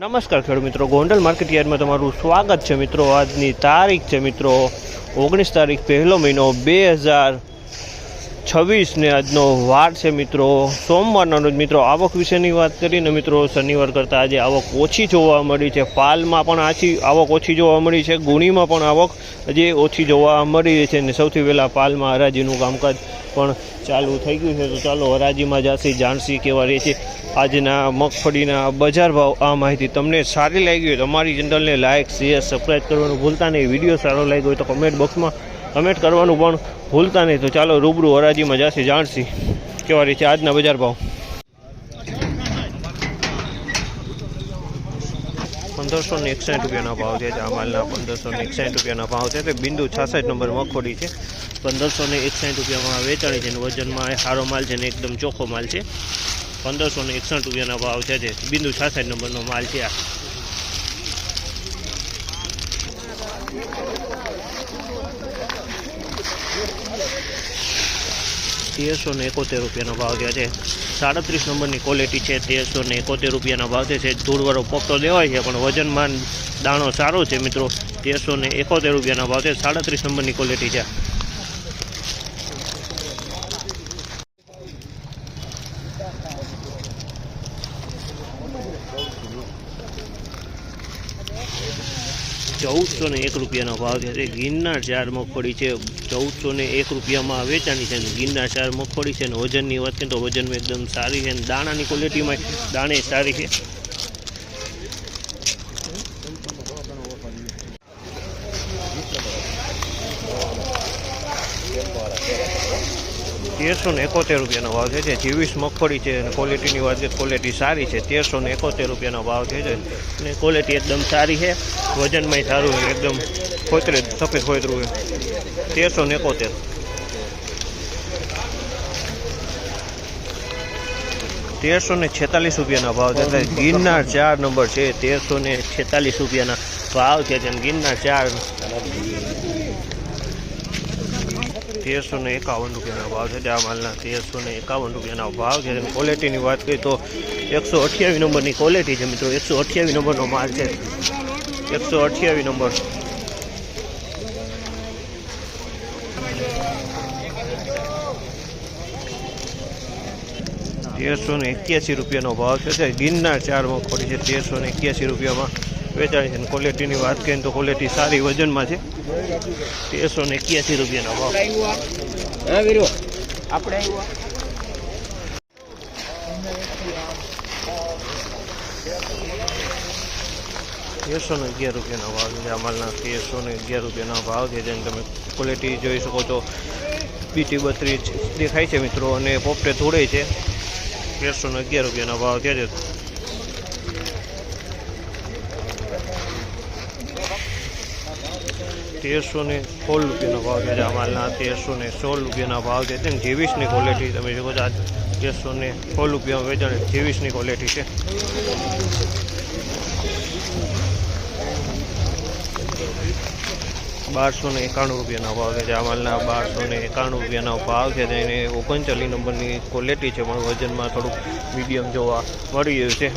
નમસ્કાર ખેડૂત મિત્રો, ગોંડલ માર્કેટ તમારું સ્વાગત છે મિત્રો. આજની તારીખ છે મિત્રો, ઓગણીસ તારીખ પહેલો મહિનો બે હજાર છવ્વીસને આજનો વાર છે મિત્રો. સોમવારના રોજ મિત્રો આવક વિશેની વાત કરીને મિત્રો શનિવાર કરતાં આજે આવક ઓછી જોવા મળી છે. પાલમાં પણ આછી આવક ઓછી જોવા મળી છે. ગુણીમાં પણ આવક હજી ઓછી જોવા મળી છે અને સૌથી પહેલાં પાલમાં હરાજીનું કામકાજ પણ ચાલુ થઈ ગયું છે. તો ચાલો હરાજીમાં જાસી જાણસી કેવા રહે છે. આજના મગફળીના બજાર ભાવ આ માહિતી તમને સારી લાગી હોય તો અમારી ચેનલને લાઇક શેર સબસ્ક્રાઈબ કરવાનું ભૂલતા નહીં. વીડિયો સારો લાગ્યો હોય તો કમેન્ટ બોક્સમાં કમેન્ટ કરવાનું પણ ભૂલતા નહીં. તો ચાલો રૂબરૂ હરાજીમાં જાસી જાણશી કેવા રીતે આજના બજાર ભાવ. પંદરસો ને એકસાઠ રૂપિયાના ભાવ છે. આ માલના પંદરસો ને એકસાઠ રૂપિયાના ભાવ છે. તે બિંદુ છાસઠ નંબર મગફળી છે. પંદરસો ને એકસાઠ રૂપિયામાં વેચાણી છે. વજનમાં સારો માલ છે ને એકદમ ચોખ્ખો માલ છે. પંદરસો ને એકસઠ રૂપિયાના ભાવ છે. જે બિંદુ છાસઠ નંબરનો માલ છે આ. તેરસો ને એકોતેર રૂપિયાનો ભાવ થયા છે. સાડત્રીસ નંબરની ક્વોલિટી છે, તેરસો ને એકોતેર રૂપિયાના ભાવ છે. ધૂળવાળો પોપટો દેવાય છે, પણ વજનમાં દાણો સારો છે મિત્રો. તેરસો ને એકોતેર રૂપિયાના ભાવ છે સાડત્રીસ નંબરની ક્વોલિટી છે. ચૌદસો ને એક રૂપિયાનો ભાવ છે. ગિરનાર ચાર મગફળી છે ચૌદસો ને એક રૂપિયામાં વેચાણી છે અને ગિરનાર ચાર મગફળી છે અને વજનની વાત કરીએ તો વજનમાં એકદમ સારી છે અને દાણાની ક્વોલિટીમાં દાણે સારી છે. તેરસો ને એકોતેર રૂપિયાનો ભાવ છે, જે જીવીસ મગફળી છે અને ક્વોલિટીની વાત કરીએ ક્વોલિટી સારી છે, તેરસો ને એકોતેર રૂપિયાનો ભાવ છે અને ક્વોલિટી એકદમ સારી છે, વજનમાંય સારું છે, એકદમ ખોતરે, સફેદ ખોતરું છે. તેરસો ને એકોતેર. તેરસો ને છેતાલીસ રૂપિયાના ભાવ છે ગિરનાર ચાર નંબર છે, તેરસો ને છેતાલીસ રૂપિયાના ભાવ છે, જેમ ગિરનાર ચાર. તેરસો ને એકાવન રૂપિયાના ભાવ છે. આ માલના તેરસો ને એકાવન રૂપિયાના ભાવ છે. અને ક્વોલિટીની વાત કરીએ તો એકસો અઠ્યાવીસ નંબરની ક્વોલિટી છે મિત્રો. એકસો અઠ્યાવીસ નંબરનો માલ છે. એકસો અઠ્યાવીસ નંબર. તેરસો ને એક્યાસી રૂપિયાનો ભાવ છે. ગિરનાર ચાર મગફળી છે. તેરસો ને એક્યાસી રૂપિયામાં. વેચાણી છે ક્વોલિટીની વાત કરીએ તો ક્વોલિટી સારી વજનમાં છે. તેરસો ને એક્યાસી રૂપિયાનો ભાવ. આપણે તેરસો ને અગિયાર રૂપિયાનો ભાવ છે. અમારના તેરસો ને અગિયાર રૂપિયાનો ભાવ છે. જેને તમે ક્વોલિટી જોઈ શકો છો. બીટી બત્રીસ દેખાય છે મિત્રો અને પોપટે થોડે છે. તેરસો ને અગિયાર રૂપિયાનો ભાવ છે. તેરસો ને સોળ રૂપિયાનો ભાવ છે. આ માલના તેરસો ને સોળ રૂપિયાના ભાવ છે. તેમ જેવીસની ક્વોલિટી તમે જો છો, આ તેરસો ને સોળ રૂપિયામાં વેચાણ જેવીસની ક્વોલિટી છે. બારસો ને એકાણું રૂપિયાનો ભાવ છે. આ માલના બારસો ને એકાણું રૂપિયાનો ભાવ છે. તેને ઓગણચાલીસ નંબરની ક્વોલિટી છે. પણ વજનમાં થોડુંક મીડિયમ જોવા મળી રહ્યું છે.